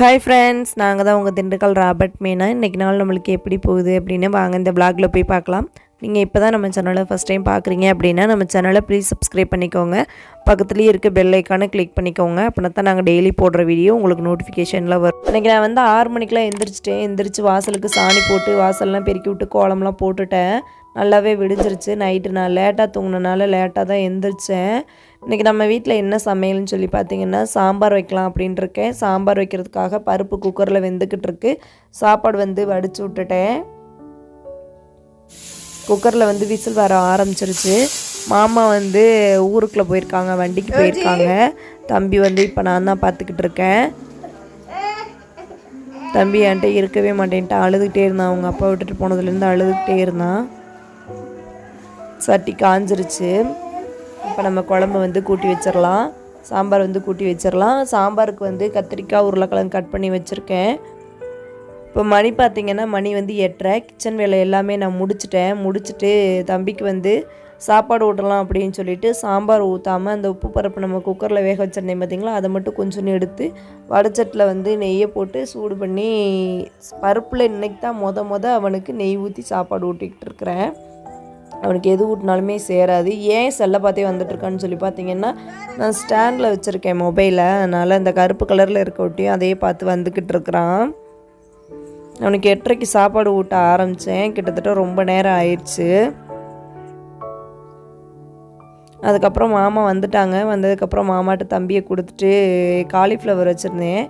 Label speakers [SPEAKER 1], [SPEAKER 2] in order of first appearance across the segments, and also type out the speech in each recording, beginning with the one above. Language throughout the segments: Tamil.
[SPEAKER 1] ஹாய் ஃப்ரெண்ட்ஸ் நாங்கள் தான் உங்கள் திண்டுக்கல் ராபர்ட் மீனா. இன்றைக்கி நாள் நம்மளுக்கு எப்படி போகுது அப்படின்னு வாங்க இந்த vlogல போய் பார்க்கலாம். நீங்கள் இப்போ தான் நம்ம சேனலை ஃபஸ்ட் டைம் பார்க்குறீங்க அப்படின்னா நம்ம சேனலை ப்ளீஸ் சப்ஸ்கிரைப் பண்ணிக்கோங்க. பக்கத்துலேயே இருக்க பெல் ஐக்கானை கிளிக் பண்ணிக்கோங்க. அப்படின்னா தான் நாங்கள் டெய்லி போடுற வீடியோ உங்களுக்கு நோட்டிஃபிகேஷனில் வரும். இன்றைக்கி நான் வந்து ஆறு மணிக்கெலாம் எந்திரிச்சிட்டேன். எந்திரிச்சு வாசலுக்கு சாணி போட்டு வாசல்லாம் பெருக்கி விட்டு கோலம்லாம் போட்டுட்டேன். நல்லாவே விடிஞ்சிருச்சு. நைட்டு நான் லேட்டாக தூங்கினனால லேட்டாக தான் எந்திரிச்சேன். இன்றைக்கி நம்ம வீட்டில் என்ன சமையல்னு சொல்லி பார்த்தீங்கன்னா சாம்பார் வைக்கலாம் அப்படின்ட்டு இருக்கேன் சாம்பார் வைக்கிறதுக்காக பருப்பு குக்கரில் வெந்துக்கிட்டு இருக்கு சாப்பாடு வந்து வடித்து விட்டுட்டேன். குக்கரில் வந்து விசில் வர ஆரம்பிச்சிருச்சு. மாமா வந்து ஊருக்குள்ளே போயிருக்காங்க வண்டிக்கு போயிருக்காங்க. தம்பி வந்து இப்போ நான் தான் பார்த்துக்கிட்டு இருக்கேன் தம்பி என்கிட்ட இருக்கவே மாட்டேன்ட்டு அழுதுகிட்டே இருந்தான். அவங்க அப்பா விட்டுட்டு போனதுலேருந்து அழுதுகிட்டே இருந்தான். சட்டி காஞ்சிருச்சு. இப்போ நம்ம குழம்பு வந்து கூட்டி வச்சிடலாம் சாம்பார் வந்து கூட்டி வச்சிடலாம் சாம்பாருக்கு வந்து கத்திரிக்காய் உருளைக்கிழங்கு கட் பண்ணி வச்சுருக்கேன். இப்போ மணி பார்த்திங்கன்னா மணி வந்து எட்டரை. கிச்சன் வேலை எல்லாமே நான் முடிச்சிட்டேன். முடிச்சுட்டு தம்பிக்கு வந்து சாப்பாடு ஊட்டலாம் அப்படின்னு சொல்லிட்டு சாம்பார் ஊற்றாமல் அந்த உப்பு பருப்பு நம்ம குக்கரில் வேக வச்சிருந்தேன் பார்த்திங்களா? அதை மட்டும் கொஞ்சோண்டு எடுத்து வடச்சட்டில் வந்து நெய்யை போட்டு சூடு பண்ணி பருப்பில் இன்றைக்கி தான் மொத மொத அவனுக்கு நெய் ஊற்றி சாப்பாடு ஊட்டிக்கிட்டு இருக்கிறேன். அவனுக்கு எது ஊட்டினாலுமே சேராது. ஏன் செல்லை பார்த்தே வந்துட்டுருக்கான்னு சொல்லி பார்த்தீங்கன்னா நான் ஸ்டாண்டில் வச்சுருக்கேன் மொபைலை அதனால் இந்த கருப்பு கலரில் இருக்க ஒட்டியும் அதையே பார்த்து வந்துக்கிட்டு இருக்கிறான். அவனுக்கு எட்டரைக்கு சாப்பாடு ஊட்ட ஆரம்பித்தேன் கிட்டத்தட்ட ரொம்ப நேரம் ஆயிடுச்சு. அதுக்கப்புறம் மாமா வந்துட்டாங்க. வந்ததுக்கப்புறம் மாமாட்ட தம்பியை கொடுத்துட்டு காலிஃப்ளவர் வச்சுருந்தேன்.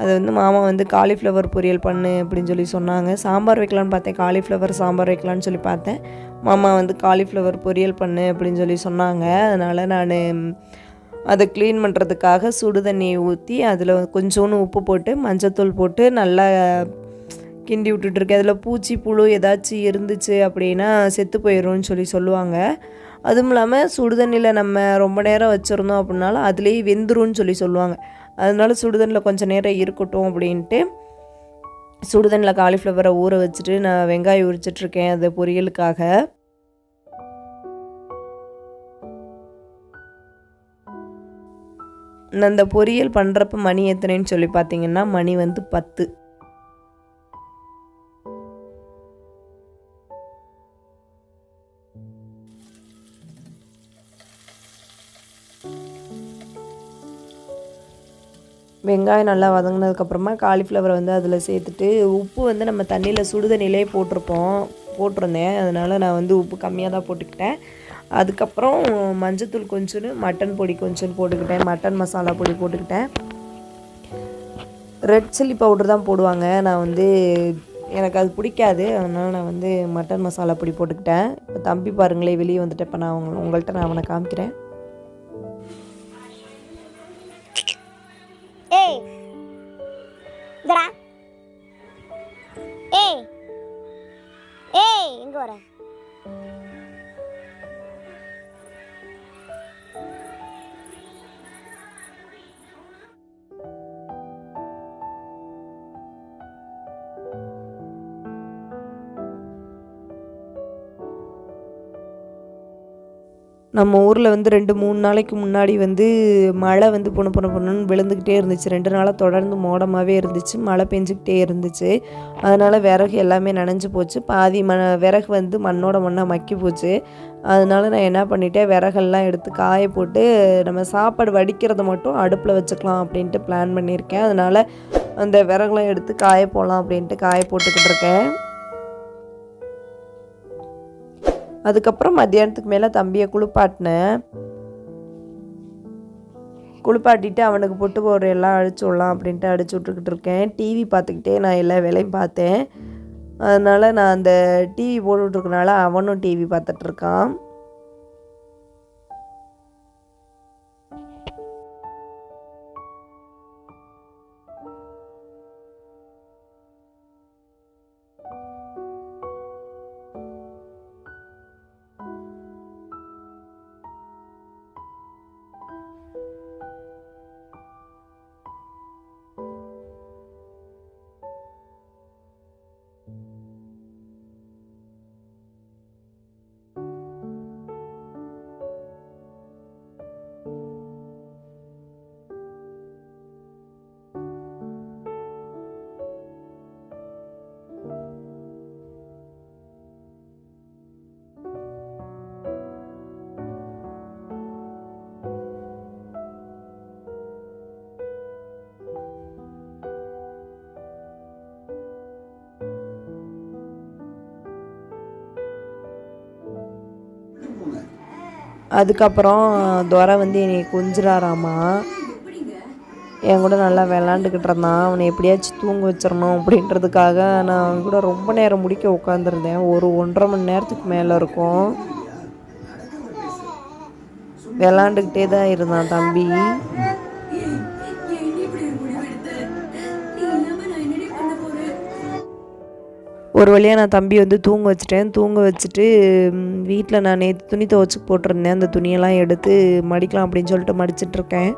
[SPEAKER 1] அது வந்து மாமா வந்து காலிஃப்ளவர் பொரியல் பண்ணு அப்படின்னு சொல்லி சொன்னாங்க. சாம்பார் வைக்கலான்னு பார்த்தேன். காலிஃப்ளவர் சாம்பார் வைக்கலான்னு சொல்லி பார்த்தேன். மாமா வந்து காலிஃப்ளவர் பொரியல் பண்ணு அப்படின்னு சொல்லி சொன்னாங்க. அதனால் நான் அதை க்ளீன் பண்ணுறதுக்காக சுடு தண்ணியை ஊற்றி அதில் கொஞ்சோண்டு உப்பு போட்டு மஞ்சத்தூள் போட்டு நல்லா கிண்டி விட்டுட்ருக்கேன் அதில் பூச்சி புழு ஏதாச்சும் இருந்துச்சு அப்படின்னா செத்து போயிடும்னு சொல்லி சொல்லுவாங்க. அதுவும் இல்லாமல் சுடுதண்ணியில் நம்ம ரொம்ப நேரம் வச்சுருந்தோம் அப்படின்னாலும் அதுலேயே வெந்துரும்னு சொல்லி சொல்லுவாங்க. அதனால சுடுதண்ணில் கொஞ்சம் நேரம் இருக்கட்டும் அப்படின்ட்டு சுடுதண்ணில் காலிஃப்ளவரை ஊற வச்சுட்டு நான் வெங்காயம் உரிச்சிட்ருக்கேன் அது பொரியலுக்காக. நான் அந்த பொரியல் பண்ணுறப்ப மணி எத்தனைன்னு சொல்லி பார்த்தீங்கன்னா மணி வந்து பத்து. வெங்காயம் நல்லா வதங்கினதுக்கப்புறமா காலிஃப்ளவரை வந்து அதில் சேர்த்துட்டு உப்பு வந்து நம்ம தண்ணியில் சுடுதண்ணிலே போட்டிருப்போம் போட்டிருந்தேன். அதனால் நான் வந்து உப்பு கம்மியாக தான் போட்டுக்கிட்டேன். அதுக்கப்புறம் மஞ்சத்தூள் கொஞ்சோன்னு மட்டன் பொடி கொஞ்சோன்னு போட்டுக்கிட்டேன். மட்டன் மசாலா பொடி போட்டுக்கிட்டேன். ரெட் சில்லி பவுடர் தான் போடுவாங்க. நான் வந்து எனக்கு அது பிடிக்காது. அதனால் நான் வந்து மட்டன் மசாலா பொடி போட்டுக்கிட்டேன். இப்போ தம்பி பாருங்களே வெளியே வந்துட்டேன். இப்போ நான் அவங்க உங்கள்கிட்ட நான் அவனை காமிக்கிறேன்.
[SPEAKER 2] ஏய். இங்கடா ஏய். ஏய் எங்க வர.
[SPEAKER 1] நம்ம ஊரில் வந்து ரெண்டு மூணு நாளைக்கு முன்னாடி வந்து மழை வந்து பொண்ணு பொண்ணு பொண்ணுன்னு விழுந்துக்கிட்டே இருந்துச்சு. ரெண்டு நாளாக தொடர்ந்து மோடமாகவே இருந்துச்சு. மழை பெஞ்சிக்கிட்டே இருந்துச்சு. அதனால் விறகு எல்லாமே நனைஞ்சு போச்சு. பாதி ம விறகு வந்து மண்ணோட மண்ணாக மக்கி போச்சு. அதனால நான் என்ன பண்ணிட்டேன்? விறகெல்லாம் எடுத்து காய போட்டு நம்ம சாப்பாடு வடிக்கிறத மட்டும் அடுப்பில் வச்சுக்கலாம் அப்படின்ட்டு பிளான் பண்ணியிருக்கேன். அதனால் அந்த விறகுலாம் எடுத்து காய போடலாம் அப்படின்ட்டு காய போட்டுக்கிட்டு இருக்கேன். அதுக்கப்புறம் மத்தியானத்துக்கு மேலே தம்பியை குளிப்பாட்டினேன். குளிப்பாட்டிட்டு அவனுக்கு பொட்டு போடுற எல்லாம் அடிச்சு விடலாம் அப்படின்ட்டு அடிச்சு விட்டுக்கிட்டு இருக்கேன். டிவி பார்த்துக்கிட்டே நான் எல்லா வேலையும் பார்த்தேன். அதனால் நான் அந்த டிவி போட்டுட்ருக்கனால அவனும் டிவி பார்த்துட்ருக்கான் அதுக்கப்புறம் துரை வந்து என்னை கொஞ்சிறாராமா என் கூட நல்லா விளாண்டுக்கிட்டு இருந்தான். அவனை எப்படியாச்சும் தூங்க வச்சிடணும் அப்படின்றதுக்காக நான் அவன் கூட ரொம்ப நேரம் முடிக்க உட்காந்துருந்தேன் ஒரு ஒன்றரை மணி நேரத்துக்கு மேலே இருக்கும். விளாண்டுக்கிட்டே தான் இருந்தான் தம்பி. ஒரு வழியாக நான் தம்பி வந்து தூங்க வச்சுட்டேன். தூங்க வச்சுட்டு வீட்டில் நான் நேற்று துணி துவச்சி போட்டிருந்தேன். அந்த துணியெல்லாம் எடுத்து மடிக்கலாம் அப்படின்னு சொல்லிட்டு மடிச்சிட்ருக்கேன்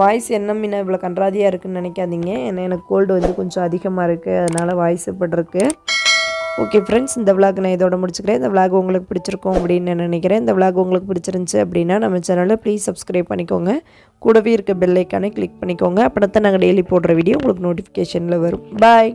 [SPEAKER 1] வாய்ஸ் என்ன மீன் இவ்வளோ கன்றாதியாக இருக்குன்னு நினைக்காதீங்க. ஏன்னா எனக்கு கோல்டு வந்து கொஞ்சம் அதிகமாக இருக்குது அதனால் வாய்ஸ் இருக்கு. ஓகே ஃப்ரெண்ட்ஸ் இந்த விளாக் நான் இதோட முடிச்சுக்கிறேன். இந்த விளாக் உங்களுக்கு பிடிச்சிருக்கும் அப்படின்னு நான் நினைக்கிறேன். இந்த விளாக் உங்களுக்கு பிடிச்சிருந்துச்சு அப்படின்னா நம்ம சேனலில் ப்ளீஸ் சப்ஸ்கிரைப் பண்ணிக்கோங்க. கூடவே இருக்க பெல்லைக்கானே கிளிக் பண்ணிக்கோங்க. அப்படின்னா தான் நாங்கள் டெய்லி போடுற வீடியோ உங்களுக்கு நோட்டிஃபிகேஷனில் வரும். பாய்